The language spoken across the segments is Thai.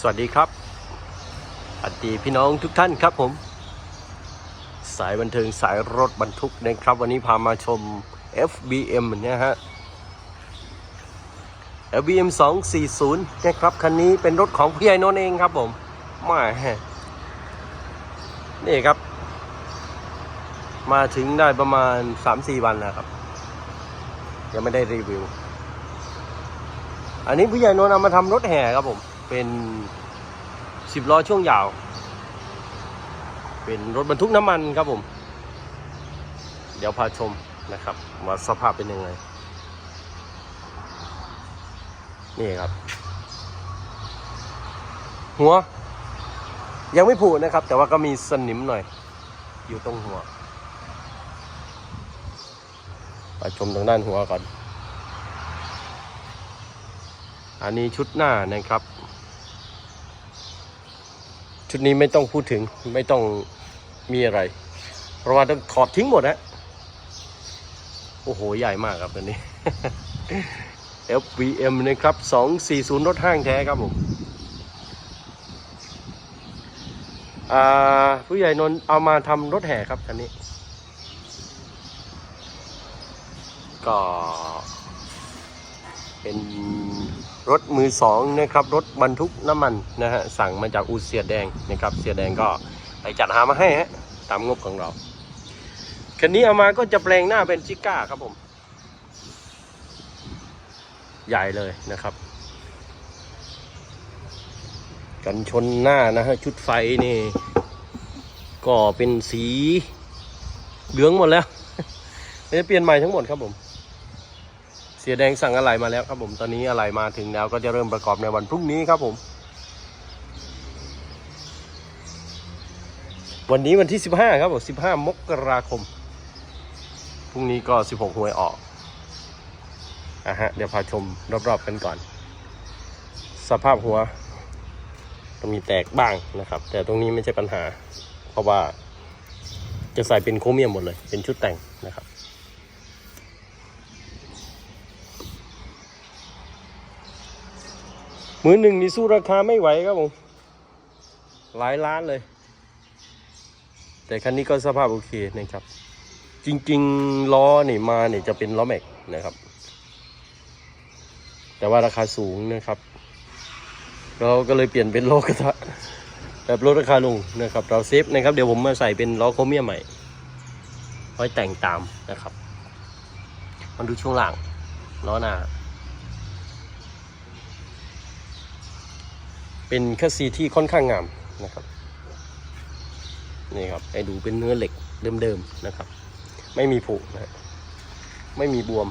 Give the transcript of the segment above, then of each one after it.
สวัสดีครับสวัสดีพี่น้องทุกท่านครับผม สายบันเทิงสายรถบรรทุกนะครับ วันนี้พามาชม FBM เนี่ยฮะ FBM 240นะครับ คันนี้เป็นรถของพี่ไอ้นนท์เองครับผมมานี่ครับ มาถึงได้ประมาณ 3-4 วันแล้วครับ ยังไม่ได้รีวิว อันนี้ผู้ใหญ่นนท์เอามาทำรถแห่ครับผม เป็นสิบล้อช่วงยาว เป็นรถบรรทุกน้ำมันครับผม เดี๋ยวพาชมนะครับ ว่าสภาพเป็นยังไง นี่ครับ หัว ยังไม่ผุนะครับ แต่ว่าก็มีสนิมหน่อย อยู่ตรงหัวไปชมทางด้านหัวก่อน อันนี้ชุดหน้านะครับ ชุดนี้ไม่ต้องพูดถึงไม่ต้องมีอะไร เพราะว่าต้องถอดทิ้งหมดนะโอ้โห ใหญ่มากครับตัวนี้ FVM นะครับ 240 รถห้างแท้ครับผมผู้ใหญ่นนเอามาทำรถแห่ครับคันนี้ ก็เป็น รถมือสองนะครับรถบรรทุกน้ำมันนะฮะสั่งมาจากอูเสียแดงนะครับเสียแดงก็ไปจัดหามาให้ฮะตามงบของเราคันนี้เอามาก็จะแปลงหน้าเป็นจิก้าครับผม ใหญ่เลยนะครับ กันชนหน้านะฮะชุดไฟนี่ก็เป็นสีเหลืองหมดแล้วจะเปลี่ยนใหม่ทั้งหมดครับผม สียแดงสั่งอะไรมาแล้วครับผมตอนนี้อะไรมาถึงแล้วก็จะเริ่มประกอบในวันพรุ่งนี้ครับผม วันนี้วันที่ 15 ครับผม 15 มกราคม พรุ่งนี้ก็ 16หวยออกอะฮะเดี๋ยวพาชมรอบๆกันก่อน สภาพหัวจะมีแตกบ้างนะครับ แต่ตรงนี้ไม่ใช่ปัญหา เพราะว่าจะใส่เป็นโครเมียมหมดเลย เป็นชุดแต่งนะครับ มือหนึ่งนี่สู้ราคาไม่ไหวครับผม หลายล้านเลย แต่คันนี้ก็สภาพโอเคนะครับ จริงๆล้อนี่มาเนี่ยจะเป็นล้อแม็กนะครับ แต่ว่าราคาสูงนะครับ เราก็เลยเปลี่ยนเป็นล้อกระทะแบบลดราคาลงนะครับ เราเซฟนะครับ เดี๋ยวผมมาใส่เป็นล้อโคเมียใหม่ไว้แต่งตามนะครับ มันดูช่วงหลังล้อหน้า เป็นคัสซีที่ค่อนข้างงามนะครับนี่ครับให้ดูเป็นเนื้อเหล็กเดิมๆนะครับ ไม่มีผุนะไม่มีบวม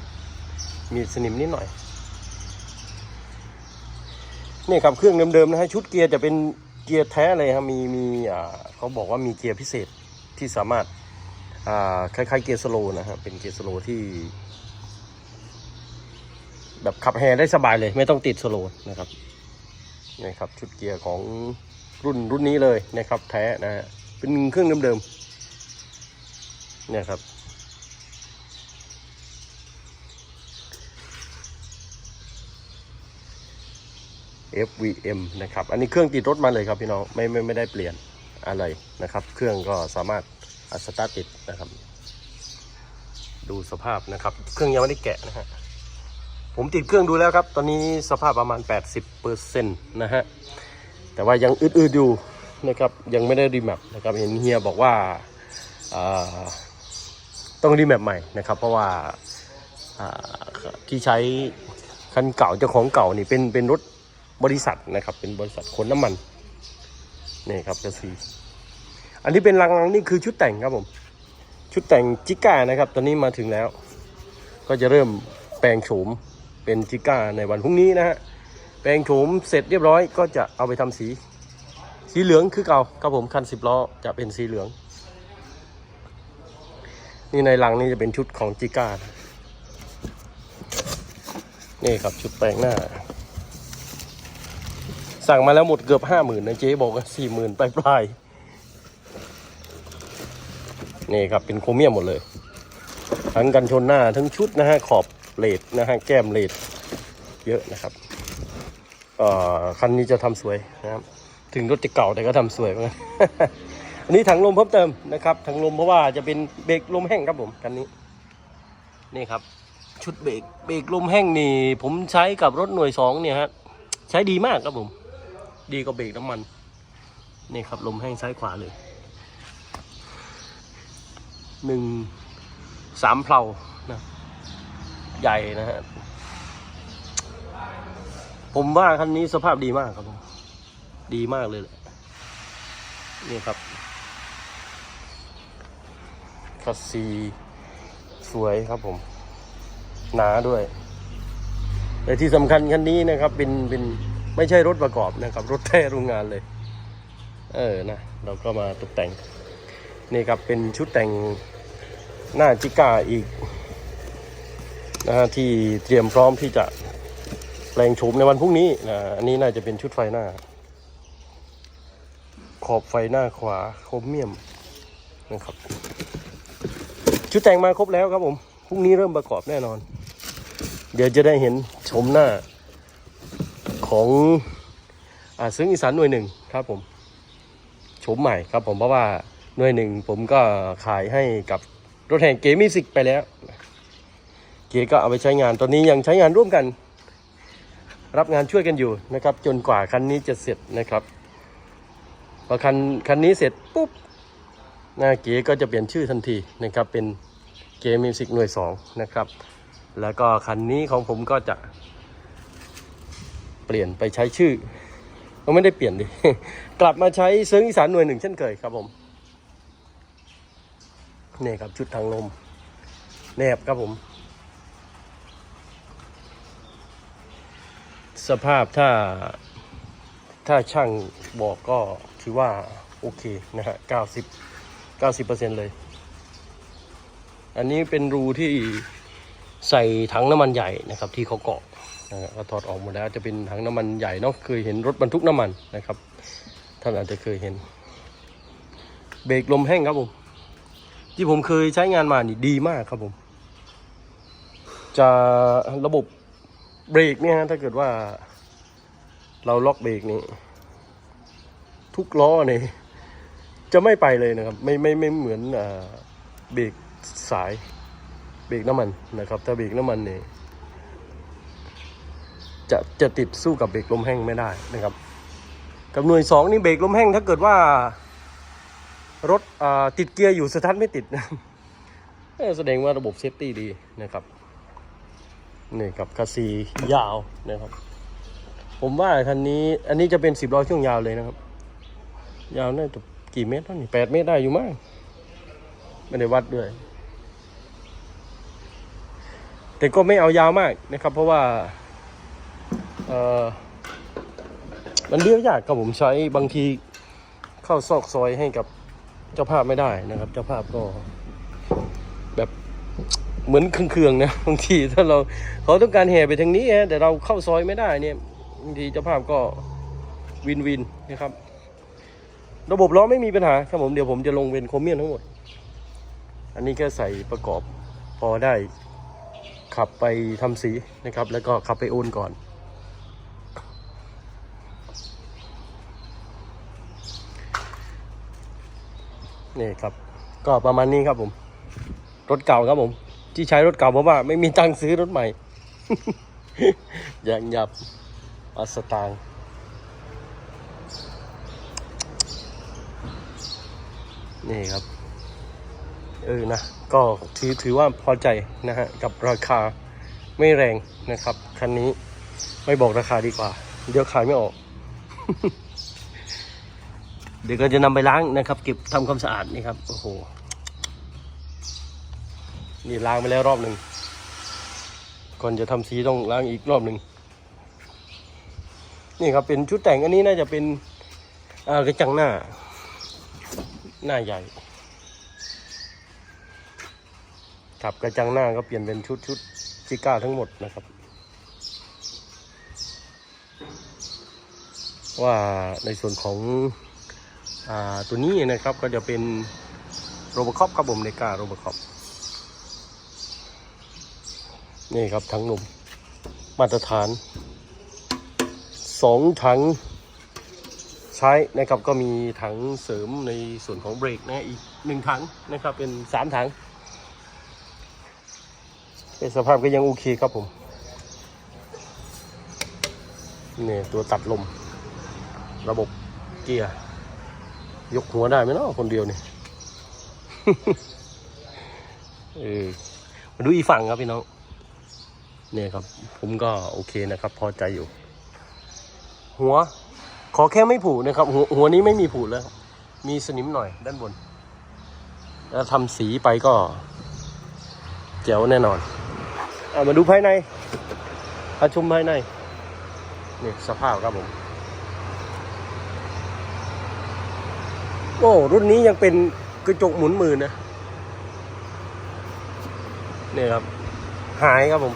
มีสนิมนิดหน่อยนี่ครับเครื่องเดิมๆนะฮะชุดเกียร์จะเป็นเกียร์แท้เลยครับมีมีอ่าเขาบอกว่ามีเกียร์พิเศษที่สามารถอ่าคล้ายๆเกียร์สโลว์นะฮะเป็นเกียร์สโลที่ แบบขับแฮได้สบายเลย ไม่ต้องติดสโลนะครับ นะครับชุดเกียร์ของรุ่นรุ่นนี้เลยนะครับ แท้นะฮะเป็นเครื่องเดิมๆเนี่ยครับ FVM นะครับ อันนี้เครื่องติดรถมาเลยครับพี่น้องไม่ไม่ไม่ได้เปลี่ยนอะไรนะครับ เครื่องก็สามารถอัสตาร์ติดนะครับ ดูสภาพนะครับ เครื่องยังไม่ได้แกะนะฮะ ผมติดเครื่องดูแล้วครับ ตอนนี้สภาพประมาณ 80%นะฮะ แต่ว่ายังอืดๆอยู่นะครับ ยังไม่ได้รีแมปนะครับ เห็นเฮียบอกว่าาต้องรีแมปใหม่นะครับ เพราะว่าาที่ใช้คันเก่าเจ้าของเก่านี่เป็นเป็นรถบริษัทนะครับ เป็นบริษัทขนน้ำมันนี่ครับกระสีอันที่เป็นลังนี่คือชุดแต่งครับผม ชุดแต่งจิก้านะครับ ตอนนี้มาถึงแล้ว ก็จะเริ่มแปลงโฉม เป็นจิก้าในวันพรุ่งนี้นะฮะแปลงโฉมเสร็จเรียบร้อยก็จะเอาไปทำสี สีเหลืองคือเก่าครับผมคันสิบล้อจะเป็นสีเหลือง นี่ในหลังนี่จะเป็นชุดของจิก้านะนี่ครับชุดแปลงหน้า สั่งมาแล้วหมดเกือบห้าหมื่นนะเจ๊บอกว่าสี่หมื่นปลายปลายนี่ครับเป็นโครเมียมหมดเลย ทั้งกันชนหน้าทั้งชุดนะฮะขอบ เลดนะฮะแก้มเลดเยอะนะครับอ่อคันนี้จะทำสวยนะครับ ถึงรถจะเก่าแต่ก็ทำสวยเหมือนกันอันนี้ถังลมเพิ่มเติมนะครับถังลมเพราะว่าจะเป็นเบรกลมแห้งครับผมคันนี้ นี่ครับ ชุดเบรกเบรกลมแห้งนี่ ผมใช้กับรถหน่วยสองเนี่ยฮะใช้ดีมากครับผม ดีกว่าเบรกน้ำมันนี่ครับลมแห้งซ้ายขวาเลยหนึ่งสามเพลา ใหญ่นะฮะ ผมว่าคันนี้สภาพดีมากครับผมดีมากเลยแหละนี่ครับคัสซีสวยครับผม หนาด้วย แต่ที่สำคัญคันนี้นะครับ เป็นเป็นไม่ใช่รถประกอบนะครับ รถแท้โรงงานเลย เออนะ เราก็มาตกแต่ง นี่ครับเป็นชุดแต่งหน้าจิก้าอีก นะฮะที่เตรียมพร้อมที่จะแปลงโฉมในวันพรุ่งนี้นะอันนี้น่าจะเป็นชุดไฟหน้า ขอบไฟหน้าขวาโครเมียมนะครับ ชุดแต่งมาครบแล้วครับผมพรุ่งนี้เริ่มประกอบแน่นอน เดี๋ยวจะได้เห็นโฉมหน้าของอาซึ่งอีสานหน่วยหนึ่งครับผมโฉมใหม่ครับผมเพราะว่าหน่วยหนึ่งผมก็ขายให้กับรถแห่งเกมิสิกไปแล้ว เก๋ก็เอาไปใช้งานตอนนี้ยังใช้งานร่วมกัน รับงานช่วยกันอยู่นะครับ จนกว่าคันนี้จะเสร็จนะครับพอคันคันนี้เสร็จปุ๊บนะเก๋ก็จะเปลี่ยนชื่อทันทีนะครับเป็นเกมมิวสิกหน่วยสองนะครับแล้วก็คันนี้ของผมก็จะเปลี่ยนไปใช้ชื่อก็ไม่ได้เปลี่ยนดิ กลับมาใช้เซิร์งอีสานหน่วยหนึ่งเช่นเคยครับผมนี่ครับชุดทางลมแนบครับผม สภาพถ้า ถ้าช่างบอกก็ถือว่า โอเคนะฮะเก้าสิบเก้าสิบเปอร์เซ็นเลย อันนี้เป็นรูที่ใส่ถังน้ำมันใหญ่นะครับ ที่เขาเกาะนะฮะก็ถอดออกหมดแล้วจะเป็นถังน้ำมันใหญ่เนาะเคยเห็นรถบรรทุกน้ำมันนะครับท่านอาจจะเคยเห็น เบรกลมแห้งครับผม ที่ผมเคยใช้งานมานี่ดีมากครับผม จะระบบ เบรกเนี่ยฮะถ้าเกิดว่า เราล็อกเบรกนี่ทุกล้อเนี่ยจะไม่ไปเลยนะครับ ไม่ไม่ไม่เหมือนเบรกสายเบรกน้ำมันนะครับ ถ้าเบรกน้ำมันเนี่ยจะจะติดสู้กับเบรกลมแห้งไม่ได้นะครับ กับหน่วยสองนี่เบรกลมแห้งถ้าเกิดว่ารถติดเกียร์อยู่สตาร์ทไม่ติดนะแสดงว่าระบบเซฟตี้ดีนะครับ นี่กับคัสซียาวนะครับ ผมว่าคันนี้อันนี้จะเป็นสิบล้อช่วงยาวเลยนะครับ ยาวน่าจะกี่เมตรนี้แปดเมตรได้อยู่มั้งไม่ได้วัดด้วย แต่ก็ไม่เอายาวมากนะครับ เพราะว่าเออมันเลี้ยวยากครับผมใช้บางทีเข้าซอกซอยให้กับเจ้าภาพไม่ได้นะครับ เจ้าภาพก็ เหมือนเครื่องๆนะบางทีถ้าเราเขาต้องการแห่ไปทางนี้ฮะแต่เราเข้าซอยไม่ได้เนี่ยบางทีเจ้าภาพก็วินวินนะครับ ระบบล้อไม่มีปัญหาครับผมเดี๋ยวผมจะลงเป็นโครเมียมทั้งหมด อันนี้แค่ใส่ประกอบพอได้ขับไปทำสีนะครับ แล้วก็ขับไปโอนก่อน นี่ครับ ก็ประมาณนี้ครับผม รถเก่าครับผม ที่ใช้รถเก่าเพราะว่าไม่มีตังค์ซื้อรถใหม่ อย่างหยับอัสตางนี่ครับ เออนะ ก็ถือถือว่าพอใจนะฮะ กับราคาไม่แรงนะครับ คันนี้ไม่บอกราคาดีกว่า เดี๋ยวขายไม่ออก เดี๋ยวก็จะนำไปล้างนะครับ เก็บทำความสะอาดนี่ครับ โอ้โห นี่ล้างไปแล้วรอบหนึ่งก่อนจะทำสีต้องล้างอีกรอบหนึ่งนี่ครับเป็นชุดแต่งอันนี้น่าจะเป็นกระจังหน้า หน้าใหญ่ครับกระจังหน้าก็เปลี่ยนเป็นชุดชุดจิก้าทั้งหมดนะครับ ว่าในส่วนของอตัวนี้นะครับก็จะเป็นโรบอคอปครับผมในกาโรบอคอป นี่ครับทั้งหนุ่ม มาตรฐานสองถังใช้นะครับก็มีถังเสริมในส่วนของเบรกนะอีกหนึ่งถังนะครับเป็นสามถังสภาพก็ยังโอเคครับผมนี่ตัวตัดลม ระบบเกียร์ ยกหัวได้ไหมเนาะคนเดียวนี่เออมาดูอีฝั่งครับพี่น้อง เนี่ยครับ ผมก็โอเคนะครับ พอใจอยู่ หัว ขอแค่ไม่ผูนะครับ หัวหัวนี้ไม่มีผูแล้ว มีสนิมหน่อยด้านบน แล้วทำสีไปก็เจ๋วแน่นอนเอามาดูภายในอาชุมภายใน นี่สภาพครับผม โอ้ รุ่นนี้ยังเป็นกระจกหมุนมือนะเนี่ยครับ หายครับผม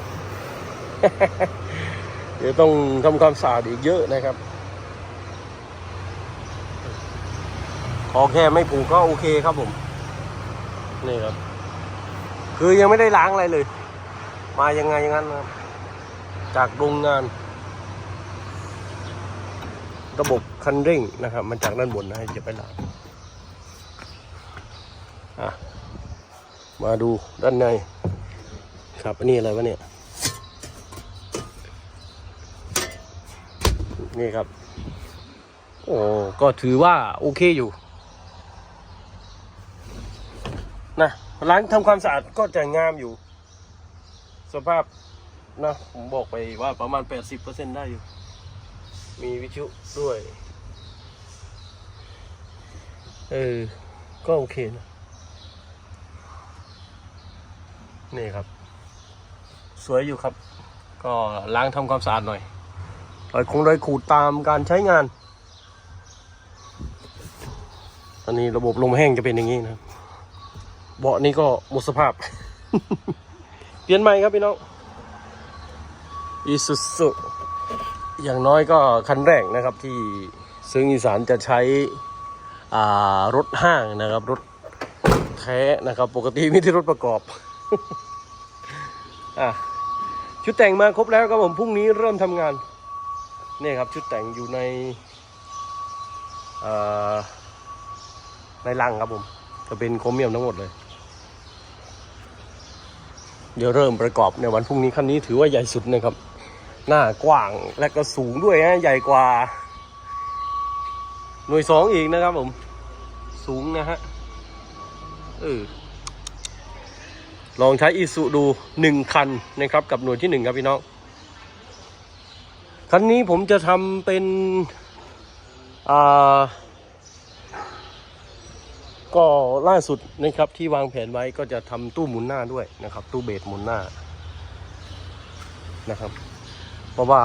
เดี๋ยวต้องทำความสะอาดอีกเยอะนะครับ ขอแค่ไม่ผูกก็โอเคครับผม นี่ครับ คือยังไม่ได้ล้างอะไรเลย มายังไงอย่างนั้นครับ จากโรงงาน ระบบคันเร่งนะครับ มันจากด้านบนนะให้จะไปล้างอะมาดูด้านใน ครับอันนี้อะไรวะเนี่ย นี่ครับ โอ้ก็ถือว่าโอเคอยู่นะล้างทำความสะอาดก็จะงามอยู่ สภาพนะผมบอกไปว่าประมาณ 80%ได้อยู่ มีวิทยุด้วย เออ ก็โอเคนะ นี่ครับ สวยอยู่ครับ ก็ล้างทำความสะอาดหน่อย รอยคงรอยขูดตามการใช้งานอันนี้ระบบลมแห้งจะเป็นอย่างนี้นะครับเบาะนี้ก็หมดสภาพ เปลี่ยนใหม่ครับพี่น้องอีสุสุอย่างน้อยก็คันแรกนะครับที่ซึ่งอีสานจะใช้อ่ารถห้างนะครับ รถแท้นะครับ ปกติไมแต่ได้รถประกอบอะชุดแต่งมาครบแล้วครับผมพรุ่งนี้เริ่มทำงาน นี่ครับชุดแต่งอยู่ในในลังครับผม จะเป็นโครเมียมทั้งหมดเลย เดี๋ยวเริ่มประกอบในวันพรุ่งนี้คันนี้ถือว่าใหญ่สุดนะครับ หน้ากว้างและก็สูงด้วยนะใหญ่กว่า หน่วยสองอีกนะครับผม สูงนะฮะเออลองใช้อีสุดูหนึ่งคันนะครับ กับหน่วยที่หนึ่งครับพี่น้อง คันนี้ผมจะทำเป็นอ่าก็ล่าสุดนะครับที่วางแผนไว้ก็จะทำตู้หมุนหน้าด้วยนะครับ ตู้เบสหมุนหน้านะครับ เพราะว่า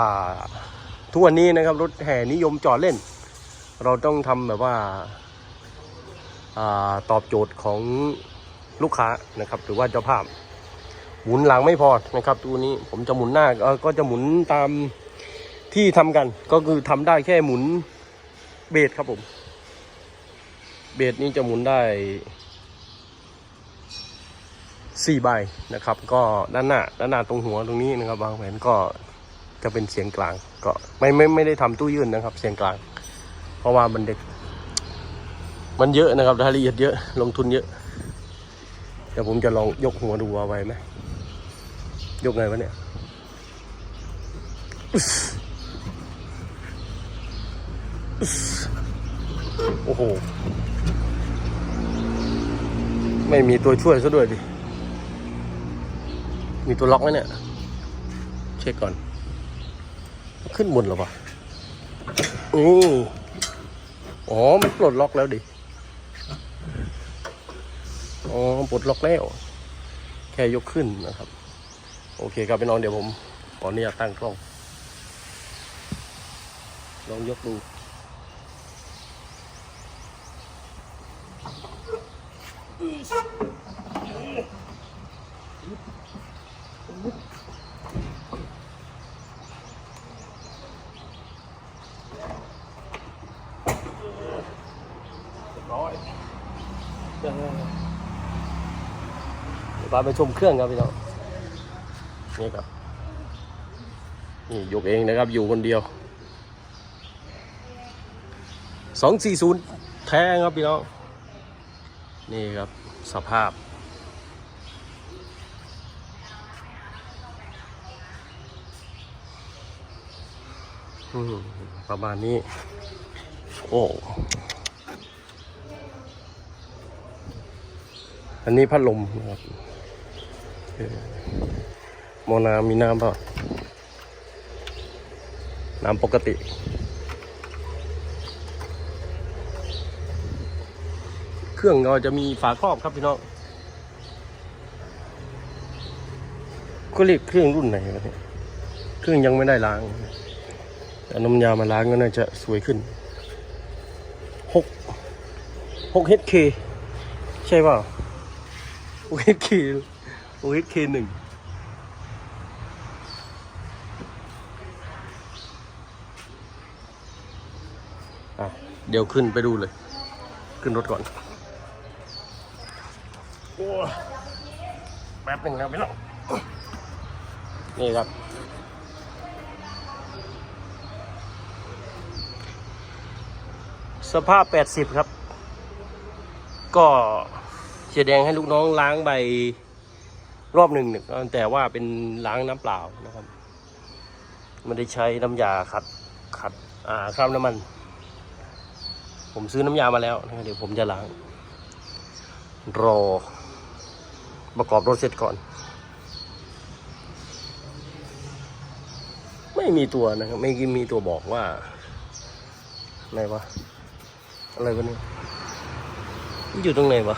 ทุกวันนี้นะครับรถแห่นิยมจอดเล่น เราต้องทำแบบว่าอาตอบโจทย์ของลูกค้านะครับ หรือว่าเจ้าภาพ หมุนหลังไม่พอนะครับ ตัวนี้ผมจะหมุนหน้าก็จะหมุนตาม ที่ทำกันก็คือทำได้แค่หมุนเบสครับผม เบสนี้จะหมุนได้สี่ใบนะครับ ก็ด้านหน้าด้านหน้าตรงหัวตรงนี้นะครับวางแผนก็จะเป็นเสียงกลาง ก็ไม่ไม่ไม่ได้ทำตู้ยื่นนะครับ เสียงกลาง เพราะว่ามันเด็ก มันเยอะนะครับรายละเอียดเยอะลงทุนเยอะเดี๋ยวผมจะลองยกหัวดูเอาไว้ไหมยกไงวะเนี่ย โอ้โห ไม่มีตัวช่วยซะด้วยดิ มีตัวล็อกไหมเนี่ย เช็คก่อน ขึ้นบนหรอปะนี่อ๋อ มันปลดล็อกแล้วดิ อ๋อ ปลดล็อกแล้ว แค่ยกขึ้นนะครับ โอเคครับพี่น้องเดี๋ยวผมขออนุญาตตั้งกล้อง ลองยกดู ร้อยเดี๋ยว พาไปชมเครื่องครับพี่น้องนี่ครับนี่ยกเองนะครับอยู่คนเดียวสองสี่ศูนย์แท้ครับพี่น้องนี่ครับสภาพ ประมาณนี้ โอ้ อันนี้พัดลมนะครับ โมนามีน้ำเปล่าน้ำปกติเครื่องเราจะมีฝาครอบครับพี่น้องก็เรียกเครื่องรุ่นไหนวะเนี่ยเครื่องยังไม่ได้ล้างแต่น้ำยามาล้างก็น่าจะสวยขึ้นหกหกเฮดเคใช่ป่าวกเฮดเค โอเคหนึ่งเดี๋ยวขึ้นไปดูเลย ขึ้นรถก่อนอแป๊บหนึ่งครับพี่น้องนี่ครับ สภาพ 80 ครับ ก็เสียแดงให้ลูกน้องล้างใบ รอบหนึ่งเนี่ยแต่ว่าเป็นล้างน้ำเปล่านะครับไม่ได้ใช้น้ำยาขัดขัดอ่าคราบน้ำมัน ผมซื้อน้ำยามาแล้วนะเดี๋ยวผมจะล้าง รอ ประกอบรถเสร็จก่อน ไม่มีตัวนะครับ ไม่มีตัวบอกว่าไหนวะอะไรวะเนี่ยมันอยู่ตรงไหนวะ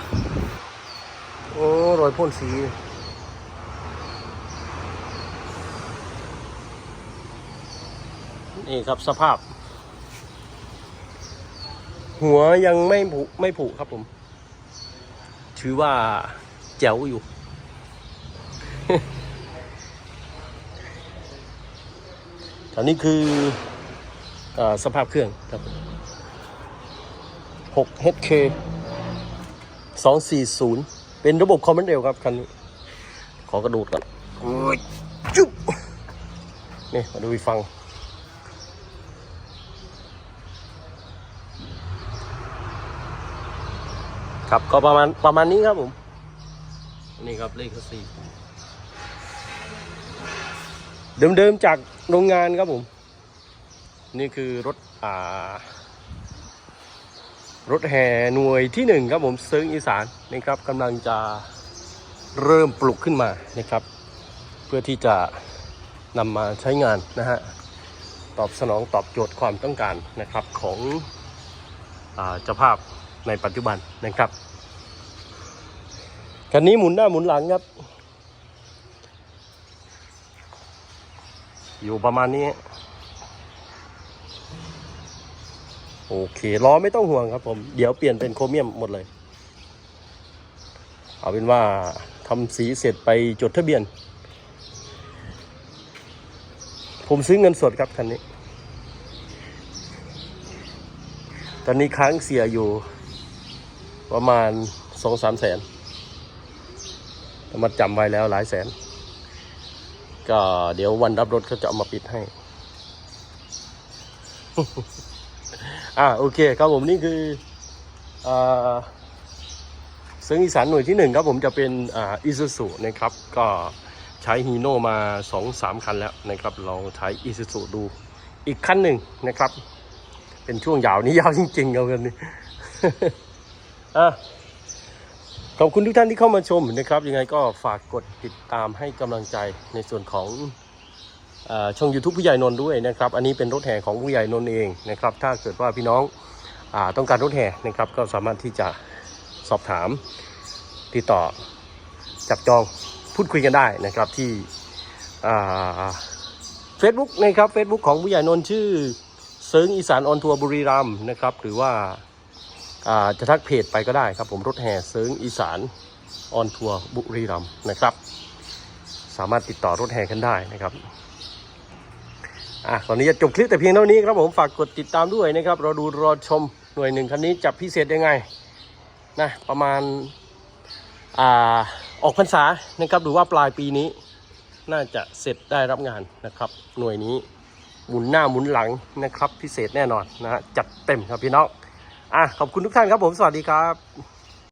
โอ้รอยพ่นสี นี่ครับสภาพ หัวยังไม่ผุไม่ผุครับผม ถือว่าแจ๋วอยู่ตอนนี้คืออสภาพเครื่องครับ 6 HK 240 เป็นระบบคอมมนด์เรลครับคันนี้ขอกระดูดก่อนจุ๊บนี่มาดูอีกฟัง ครับก็ประมาณประมาณนี้ครับผมนี่ครับเลขสี่เดิมๆจากโรงงานครับผม นี่คือรถอ่ารถแห่หน่วยที่หนึ่งครับผมเซิงอีสานนะครับกำลังจะเริ่มปลุกขึ้นมานะครับ เพื่อที่จะนำมาใช้งานนะฮะตอบสนองตอบโจทย์ความต้องการนะครับของอาเจ้าภาพ ในปัจจุบันนะครับคันนี้หมุนหน้าหมุนหลังครับ อยู่ประมาณนี้ โอเคล้อไม่ต้องห่วงครับผม เดี๋ยวเปลี่ยนเป็นโครเมียมหมดเลย เอาเป็นว่าทำสีเสร็จไปจดทะเบียน ผมซื้อเงินสดครับคันนี้ ตอนนี้ค้างเสียอยู่ ประมาณสองสามแสนมาจำไว้แล้วหลายแสน ก็เดี๋ยววันรับรถเขาจะเอามาปิดให้ อ่าโอเคครับผมนี่คืออ่งอีสานหน่วยที่หนึ่งครับผมจะเป็นอ่าอิซูซุนะครับ ก็ใช้ฮีโน่มาสองสามคันแล้วนะครับ ลองใช้อิซูซุดูอีกคันหนึ่งนะครับ เป็นช่วงยาวนี้ยาวจริงๆเอากันนี่ อะขอบคุณทุกท่านที่เข้ามาชมนะครับ ยังไงก็ฝากกดติดตามให้กำลังใจในส่วนของอช่อง YouTube ผู้ใหญ่นนท์ด้วยนะครับ อันนี้เป็นรถแห่ของผู้ใหญ่นนท์เองนะครับ ถ้าเกิดว่าพี่น้องอต้องการรถแห่นะครับ ก็สามารถที่จะสอบถามติดต่อจับจองพูดคุยกันได้นะครับที่เฟซบุ๊กนะครับเฟซบุ๊กของผู้ใหญ่นนท์ชื่อเซิงอีสานออนทัวร์บุรีรัมย์นะครับ หรือว่า จะทักเพจไปก็ได้ครับผมรถแห่เซิงอีสานออนทัวร์บุรีรัมย์นะครับ สามารถติดต่อรถแห่กันได้นะครับอะตอนนี้จะจบคลิปแต่เพียงเท่านี้ครับผมฝากกดติดตามด้วยนะครับรอดูรอชมหน่วยหนึ่งคันนี้จับพิเศษยังไงนะประมาณอ่าออกพรรษานะครับหรือว่าปลายปีนี้น่าจะเสร็จได้รับงานนะครับ หน่วยนี้หมุนหน้าหมุนหลังนะครับ พิเศษแน่นอนนะฮะจัดเต็มครับพี่น้อง อะขอบคุณทุกท่านครับผมสวัสดีครับ